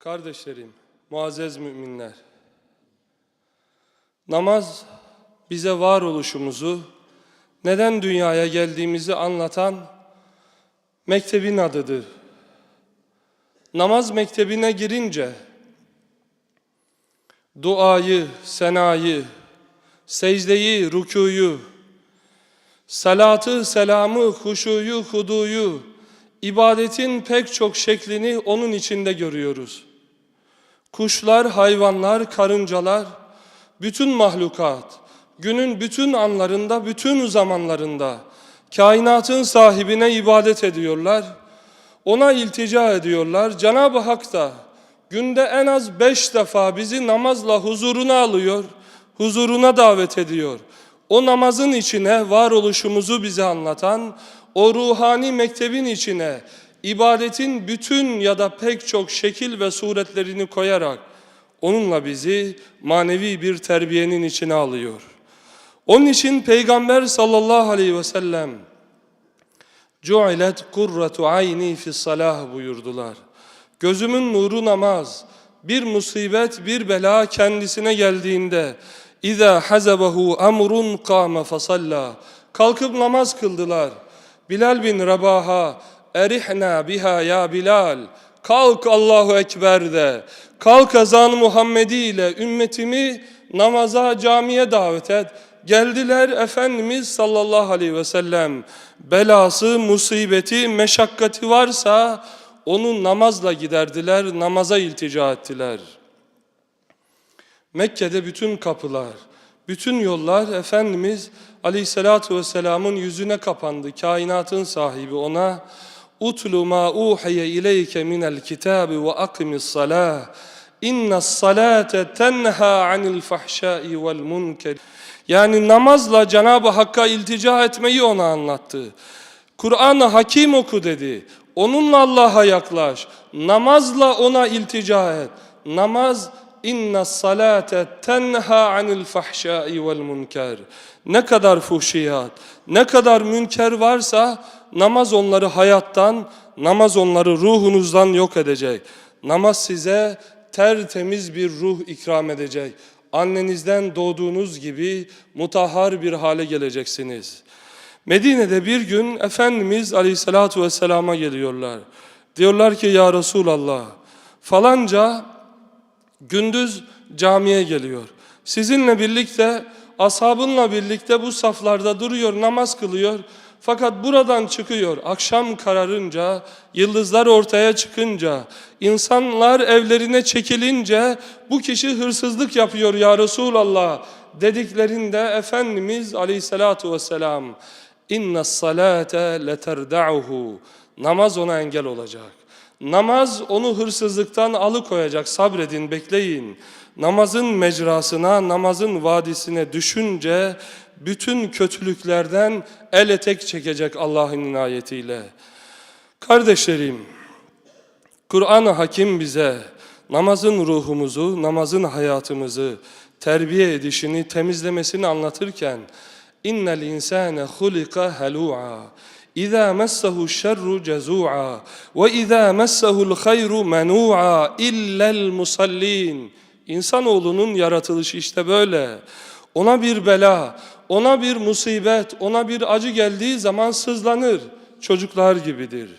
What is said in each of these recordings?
Kardeşlerim, muazzez müminler. Namaz bize varoluşumuzu, neden dünyaya geldiğimizi anlatan mektebin adıdır. Namaz mektebine girince duayı, senayı, secdeyi, rükuyu, salatı, selamı, huşuyu, huduyu, ibadetin pek çok şeklini onun içinde görüyoruz. Kuşlar, hayvanlar, karıncalar, bütün mahlukat, günün bütün anlarında, bütün zamanlarında kainatın sahibine ibadet ediyorlar. Ona iltica ediyorlar. Cenab-ı Hak da günde en az beş defa bizi namazla huzuruna alıyor, huzuruna davet ediyor. O namazın içine varoluşumuzu bize anlatan, o ruhani mektebin içine ibadetin bütün ya da pek çok şekil ve suretlerini koyarak onunla bizi manevi bir terbiyenin içine alıyor. Onun için Peygamber sallallahu aleyhi ve sellem Cu'ilet kurratu ayni fi salah buyurdular. Gözümün nuru namaz. Bir musibet, bir bela kendisine geldiğinde İza hazabahu amrun kâme fasalla. Kalkıp namaz kıldılar. Bilal bin Rabaha erihna biha ya Bilal. Kalk Allahu Ekber de. Kalk ezan Muhammedi ile ümmetimi namaza camiye davet et. Geldiler Efendimiz sallallahu aleyhi ve sellem belası, musibeti, meşakkati varsa onu namazla giderdiler, namaza iltica ettiler. Mekke'de bütün kapılar, bütün yollar Efendimiz aleyhissalatu vesselamın yüzüne kapandı. Kainatın sahibi ona Utlu ma uhiye ileyke minel kitabi ve akimis salah. İnne salate tenha anil fahşai vel munker. Yani namazla Cenab-ı Hakk'a iltica etmeyi ona anlattı. Kur'an-ı Hakim oku dedi. Onunla Allah'a yaklaş. Namazla ona iltica et. Namaz inna salate tenha anil fahşai vel munker. Ne kadar fuhşiyat, ne kadar münker varsa namaz onları hayattan, namaz onları ruhunuzdan yok edecek. Namaz size tertemiz bir ruh ikram edecek. Annenizden doğduğunuz gibi mutahhar bir hale geleceksiniz. Medine'de bir gün Efendimiz Aleyhisselatü Vesselam'a geliyorlar. Diyorlar ki ya Resulallah falanca gündüz camiye geliyor. Sizinle birlikte, ashabınla birlikte bu saflarda duruyor, namaz kılıyor. Fakat buradan çıkıyor, akşam kararınca, yıldızlar ortaya çıkınca, insanlar evlerine çekilince bu kişi hırsızlık yapıyor ya Resulallah dediklerinde Efendimiz aleyhissalatu vesselam inna salate leterda'uhu namaz ona engel olacak. Namaz onu hırsızlıktan alıkoyacak. Sabredin, bekleyin. Namazın mecrasına, namazın vadisine düşünce bütün kötülüklerden el etek çekecek Allah'ın inayetiyle. Kardeşlerim, Kur'an-ı Hakim bize namazın ruhumuzu, namazın hayatımızı terbiye edişini, temizlemesini anlatırken insane hulika halu'a İza messehu şerru cezu'a ve iza messehu'l hayru menu'a illa'l musallin. İnsanoğlunun yaratılışı işte böyle. Ona bir bela, ona bir musibet, ona bir acı geldiği zaman sızlanır. Çocuklar gibidir.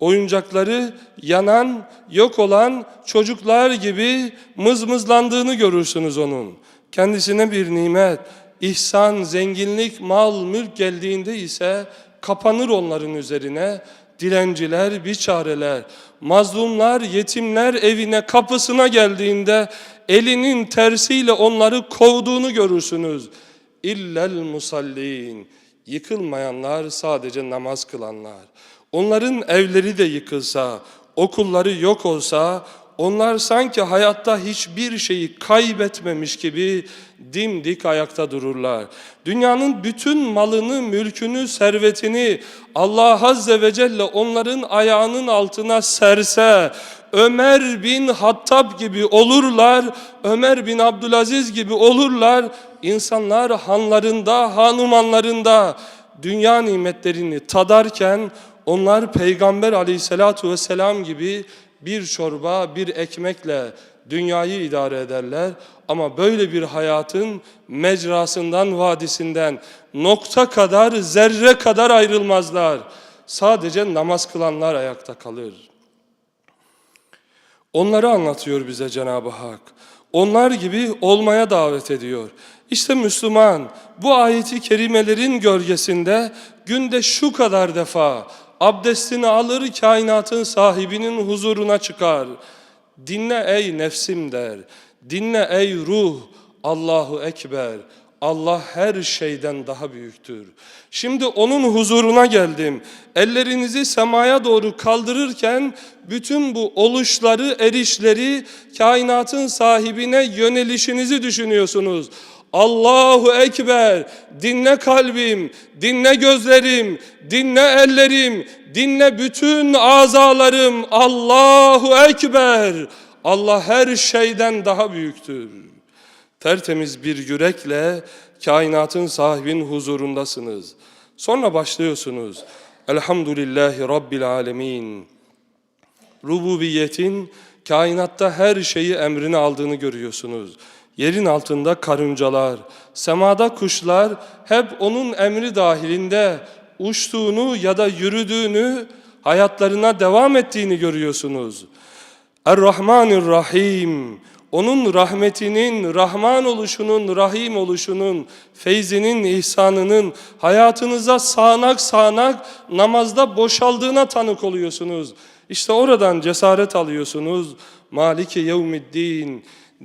Oyuncakları yanan, yok olan çocuklar gibi mızmızlandığını görürsünüz onun. Kendisine bir nimet, ihsan, zenginlik, mal, mülk geldiğinde ise kapanır onların üzerine. Dilenciler, biçareler, mazlumlar, yetimler evine kapısına geldiğinde elinin tersiyle onları kovduğunu görürsünüz. İllel musallin. Yıkılmayanlar sadece namaz kılanlar. Onların evleri de yıkılsa, okulları yok olsa, onlar sanki hayatta hiçbir şeyi kaybetmemiş gibi dimdik ayakta dururlar. Dünyanın bütün malını, mülkünü, servetini Allah Azze ve Celle onların ayağının altına serse, Ömer bin Hattab gibi olurlar, Ömer bin Abdülaziz gibi olurlar. İnsanlar hanlarında, hanumanlarında dünya nimetlerini tadarken onlar Peygamber aleyhissalatu vesselam gibi bir çorba, bir ekmekle dünyayı idare ederler. Ama böyle bir hayatın mecrasından, vadisinden nokta kadar, zerre kadar ayrılmazlar. Sadece namaz kılanlar ayakta kalır. Onları anlatıyor bize Cenab-ı Hak. Onlar gibi olmaya davet ediyor. İşte Müslüman bu ayeti kerimelerin gölgesinde günde şu kadar defa abdestini alır kainatın sahibinin huzuruna çıkar. Dinle ey nefsim der. Dinle ey ruh. Allahu Ekber. Allah her şeyden daha büyüktür. Şimdi onun huzuruna geldim. Ellerinizi semaya doğru kaldırırken bütün bu oluşları, erişleri, kainatın sahibine yönelişinizi düşünüyorsunuz. Allahu Ekber, dinle kalbim, dinle gözlerim, dinle ellerim, dinle bütün azalarım. Allahu Ekber, Allah her şeyden daha büyüktür. Tertemiz bir yürekle kainatın sahibinin huzurundasınız. Sonra başlıyorsunuz. Elhamdülillahi Rabbil Alemin. Rububiyetin kainatta her şeyi emrine aldığını görüyorsunuz. Yerin altında karıncalar, semada kuşlar hep onun emri dahilinde uçtuğunu ya da yürüdüğünü, hayatlarına devam ettiğini görüyorsunuz. Er-Rahmanir-Rahim. Onun rahmetinin, Rahman oluşunun, Rahim oluşunun, feyzinin, ihsanının hayatınıza sağanak sağanak namazda boşaldığına tanık oluyorsunuz. İşte oradan cesaret alıyorsunuz. Maliki yevmiddin,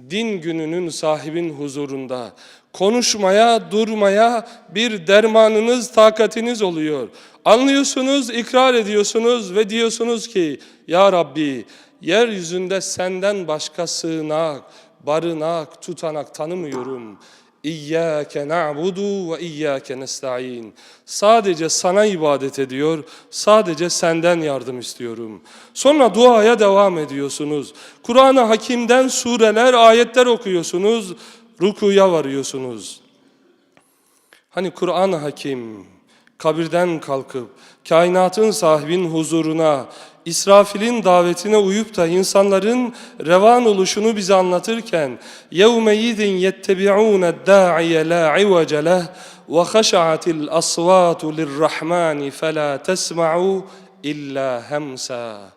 din gününün sahibin huzurunda. Konuşmaya, durmaya bir dermanınız, takatiniz oluyor. Anlıyorsunuz, ikrar ediyorsunuz ve diyorsunuz ki, Ya Rabbi, yeryüzünde senden başka sığınak, barınak, tutanak tanımıyorum. İyyâke na'budu ve iyyâke nesta'in. Sadece sana ibadet ediyor, sadece senden yardım istiyorum. Sonra duaya devam ediyorsunuz. Kur'an-ı Hakim'den sureler, ayetler okuyorsunuz, rukuya varıyorsunuz. Hani Kur'an-ı Hakim kabirden kalkıp kainatın sahibinin huzuruna İsrafil'in davetine uyup da insanların revan oluşunu bize anlatırken يَوْمَ يَذٍ يَتَّبِعُونَ الدَّاعِيَ لَا عِوَجَ لَهُ وَخَشَعَتِ الْأَصْوَاتُ لِلرَّحْمَانِ فَلَا تَسْمَعُوا إِلَّا هَمْسًا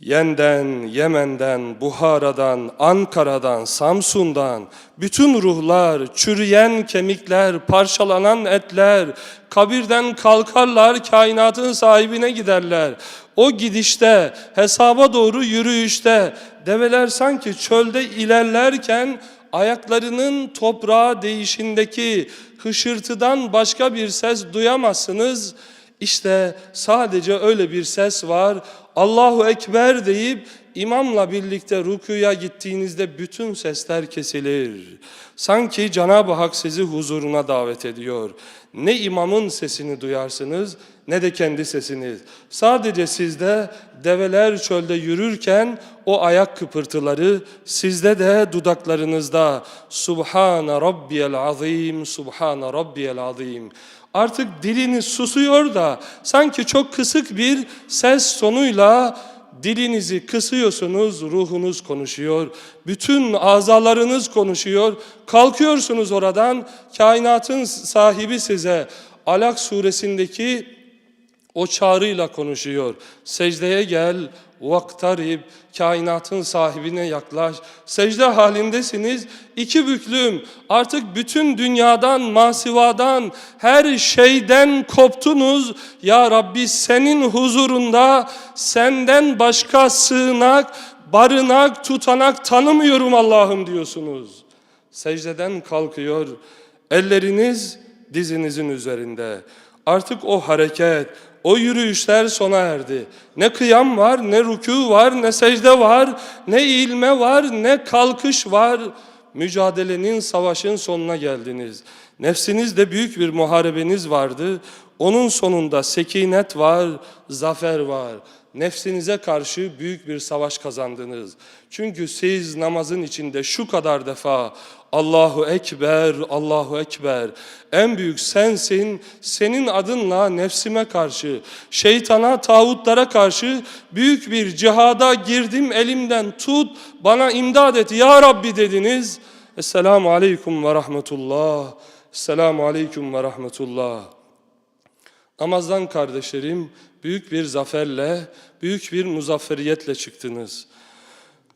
Yenden, Yemen'den, Buhara'dan, Ankara'dan, Samsun'dan bütün ruhlar, çürüyen kemikler, parçalanan etler kabirden kalkarlar, kainatın sahibine giderler. O gidişte, hesaba doğru yürüyüşte develer sanki çölde ilerlerken ayaklarının toprağa değişindeki hışırtıdan başka bir ses duyamazsınız. İşte sadece öyle bir ses var. Allahu Ekber deyip imamla birlikte rükuya gittiğinizde bütün sesler kesilir. Sanki Cenab-ı Hak sizi huzuruna davet ediyor. Ne imamın sesini duyarsınız ne de kendi sesiniz. Sadece sizde develer çölde yürürken o ayak kıpırtıları sizde de dudaklarınızda Subhane Rabbiyel Azim, Subhane Rabbiyel Azim. Artık diliniz susuyor da sanki çok kısık bir ses sonuyla dilinizi kısıyorsunuz, ruhunuz konuşuyor, bütün azalarınız konuşuyor. Kalkıyorsunuz oradan, kainatın sahibi size Alak suresindeki o çağrıyla konuşuyor. Secdeye gel, vaktarib, kainatın sahibine yaklaş. Secde halindesiniz, iki büklüm. Artık bütün dünyadan, masivadan, her şeyden koptunuz. Ya Rabbi senin huzurunda senden başka sığınak, barınak, tutanak tanımıyorum Allah'ım diyorsunuz. Secdeden kalkıyor, elleriniz dizinizin üzerinde. Artık o hareket, o yürüyüşler sona erdi. Ne kıyam var, ne rükû var, ne secde var, ne eğilme var, ne kalkış var. Mücadelenin, savaşın sonuna geldiniz. Nefsinizde büyük bir muharebeniz vardı. Onun sonunda sekinet var, zafer var. Nefsinize karşı büyük bir savaş kazandınız. Çünkü siz namazın içinde şu kadar defa Allahu Ekber, Allahu Ekber. En büyük sensin, senin adınla nefsime karşı, şeytana, tağutlara karşı büyük bir cihada girdim elimden tut, bana imdad et ya Rabbi dediniz. Esselamu Aleyküm ve Rahmetullah. Esselamu Aleyküm ve Rahmetullah. Namazdan kardeşlerim büyük bir zaferle, büyük bir muzafferiyetle çıktınız.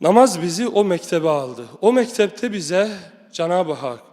Namaz bizi o mektebe aldı. O mektepte bize Cenab-ı Hak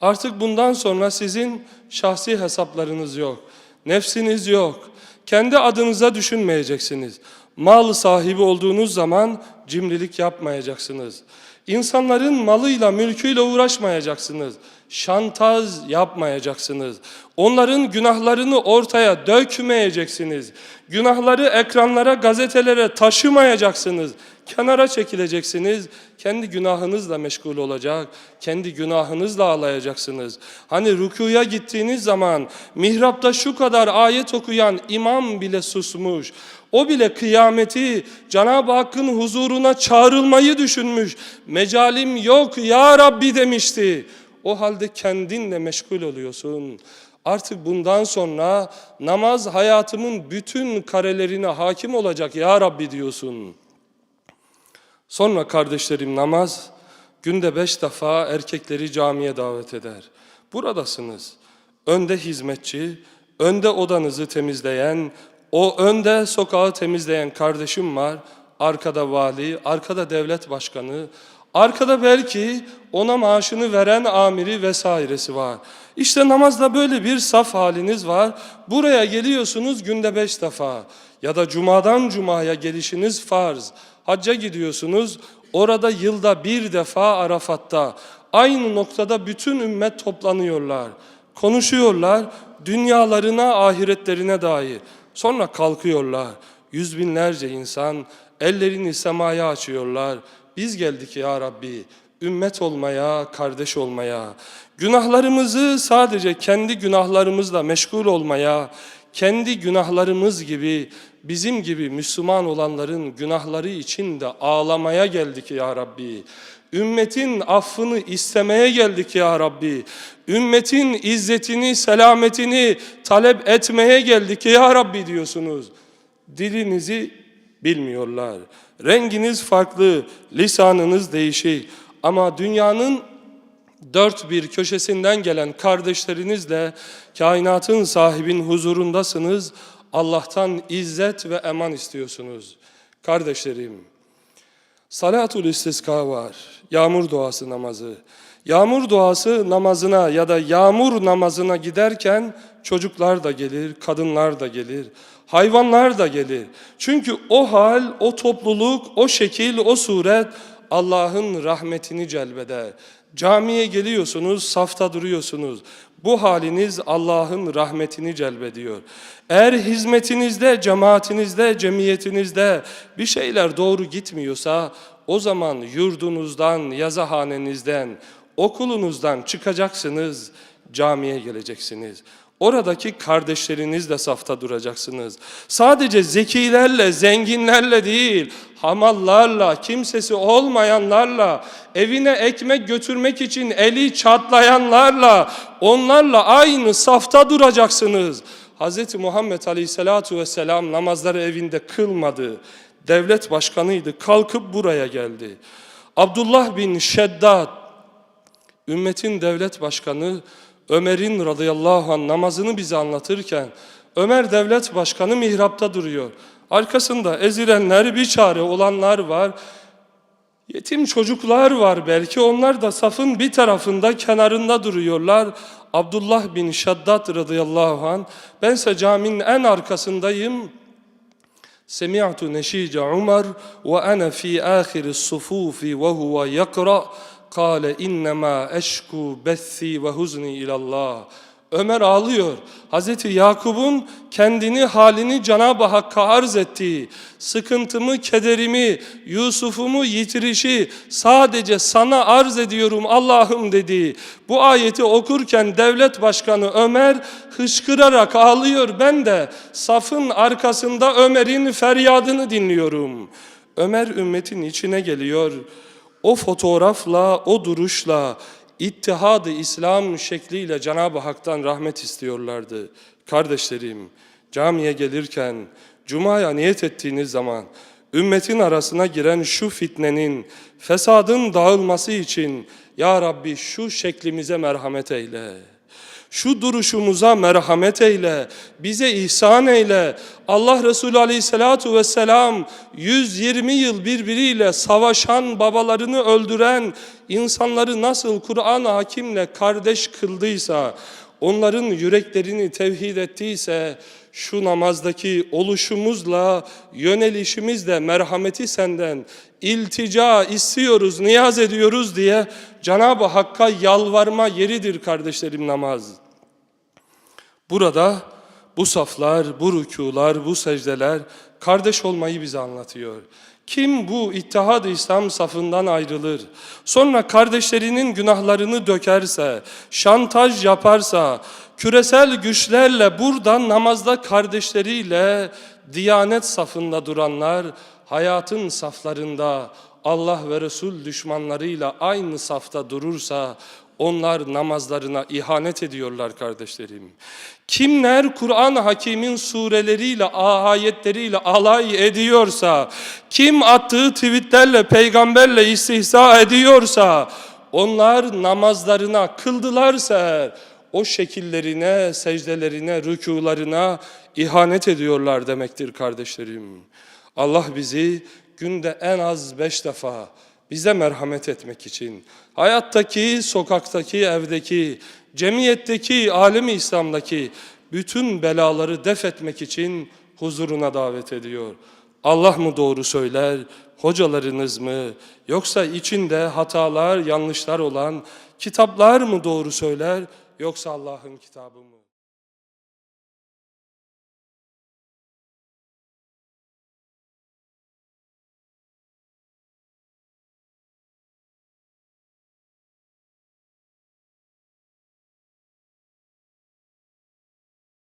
artık bundan sonra sizin şahsi hesaplarınız yok. Nefsiniz yok. Kendi adınıza düşünmeyeceksiniz. Mal sahibi olduğunuz zaman cimrilik yapmayacaksınız. İnsanların malıyla, mülküyle uğraşmayacaksınız. Şantaj yapmayacaksınız. Onların günahlarını ortaya dökmeyeceksiniz. Günahları ekranlara, gazetelere taşımayacaksınız. Kenara çekileceksiniz. Kendi günahınızla meşgul olacak. Kendi günahınızla ağlayacaksınız. Hani rükuya gittiğiniz zaman mihrapta şu kadar ayet okuyan imam bile susmuş. O bile kıyameti Cenab-ı Hakk'ın huzuruna çağrılmayı düşünmüş. Mecalim yok ya Rabbi demişti. O halde kendinle meşgul oluyorsun. Artık bundan sonra namaz hayatımın bütün karelerine hakim olacak ya Rabbi diyorsun. Sonra kardeşlerim namaz günde beş defa erkekleri camiye davet eder. Buradasınız. Önde hizmetçi, önde odanızı temizleyen, o önde sokağı temizleyen kardeşim var. Arkada vali, arkada devlet başkanı, arkada belki ona maaşını veren amiri vesairesi var. İşte namazda böyle bir saf haliniz var. Buraya geliyorsunuz günde beş defa. Ya da cumadan cumaya gelişiniz farz. Hacca gidiyorsunuz. Orada yılda bir defa Arafat'ta aynı noktada bütün ümmet toplanıyorlar. Konuşuyorlar dünyalarına, ahiretlerine dair. Sonra kalkıyorlar. Yüz binlerce insan ellerini semaya açıyorlar. Biz geldik ya Rabbi ümmet olmaya, kardeş olmaya, günahlarımızı sadece kendi günahlarımızla meşgul olmaya, kendi günahlarımız gibi bizim gibi Müslüman olanların günahları için de ağlamaya geldik ya Rabbi. Ümmetin affını istemeye geldik ya Rabbi. Ümmetin izzetini, selametini talep etmeye geldik ya Rabbi diyorsunuz. Dilinizi bilmiyorlar. Renginiz farklı, lisanınız değişik. Ama dünyanın dört bir köşesinden gelen kardeşlerinizle kainatın sahibin huzurundasınız. Allah'tan izzet ve eman istiyorsunuz. Kardeşlerim, salatul istiska var, yağmur duası namazı. Yağmur duası namazına ya da yağmur namazına giderken çocuklar da gelir, kadınlar da gelir, hayvanlar da gelir. Çünkü o hal, o topluluk, o şekil, o suret Allah'ın rahmetini celbeder. Camiye geliyorsunuz, safta duruyorsunuz. Bu haliniz Allah'ın rahmetini celbediyor. Eğer hizmetinizde, cemaatinizde, cemiyetinizde bir şeyler doğru gitmiyorsa o zaman yurdunuzdan, yazıhanenizden, okulunuzdan çıkacaksınız, camiye geleceksiniz. Oradaki kardeşlerinizle safta duracaksınız. Sadece zekilerle, zenginlerle değil, hamallarla, kimsesi olmayanlarla, evine ekmek götürmek için eli çatlayanlarla, onlarla aynı safta duracaksınız. Hz. Muhammed Aleyhisselatu Vesselam namazları evinde kılmadı. Devlet başkanıydı, kalkıp buraya geldi. Abdullah bin Şeddat, ümmetin devlet başkanı, Ömer'in radıyallahu anh namazını bize anlatırken Ömer devlet başkanı mihrapta duruyor. Arkasında ezilenler, bir çare olanlar var. Yetim çocuklar var belki onlar da safın bir tarafında kenarında duruyorlar. Abdullah bin Şaddat radıyallahu an bense caminin en arkasındayım. Semi'tu neşice Umar ve ana fi ahiri sufufi ve huve yakra' Kale innema eşku bessi ve huzni ilallah. Ömer ağlıyor. Hazreti Yakup'un kendini halini Cenab-ı Hakk'a arz ettiği, sıkıntımı, kederimi, Yusuf'umu yitirişi sadece sana arz ediyorum Allah'ım dediği. Bu ayeti okurken devlet başkanı Ömer hışkırarak ağlıyor. Ben de safın arkasında Ömer'in feryadını dinliyorum. Ömer ümmetin içine geliyor. O fotoğrafla, o duruşla, İttihad-ı İslam şekliyle Cenab-ı Hak'tan rahmet istiyorlardı. Kardeşlerim, camiye gelirken, Cuma'ya niyet ettiğiniz zaman, ümmetin arasına giren şu fitnenin, fesadın dağılması için, Ya Rabbi şu şeklimize merhamet eyle. Şu duruşumuza merhamet eyle, bize ihsan eyle. Allah Resulü Aleyhisselatu Vesselam 120 yıl birbiriyle savaşan, babalarını öldüren insanları nasıl Kur'an hakimle kardeş kıldıysa, onların yüreklerini tevhid ettiyse, şu namazdaki oluşumuzla, yönelişimizle merhameti senden iltica istiyoruz, niyaz ediyoruz diye Cenab-ı Hakk'a yalvarma yeridir kardeşlerim namaz. Burada bu saflar, bu rükular, bu secdeler kardeş olmayı bize anlatıyor. Kim bu ittihad-ı İslam safından ayrılır, sonra kardeşlerinin günahlarını dökerse, şantaj yaparsa, küresel güçlerle burada namazda kardeşleriyle diyanet safında duranlar, hayatın saflarında Allah ve Resul düşmanlarıyla aynı safta durursa, onlar namazlarına ihanet ediyorlar kardeşlerim. Kimler Kur'an Hakim'in sureleriyle, ayetleriyle alay ediyorsa, kim attığı tweetlerle peygamberle istihza ediyorsa, onlar namazlarına kıldılarsa o şekillerine, secdelerine, rükularına ihanet ediyorlar demektir kardeşlerim. Allah bizi günde en az beş defa bize merhamet etmek için, hayattaki, sokaktaki, evdeki, cemiyetteki, alemi İslam'daki bütün belaları def etmek için huzuruna davet ediyor. Allah mı doğru söyler, hocalarınız mı, yoksa içinde hatalar, yanlışlar olan kitaplar mı doğru söyler, yoksa Allah'ın kitabı mı?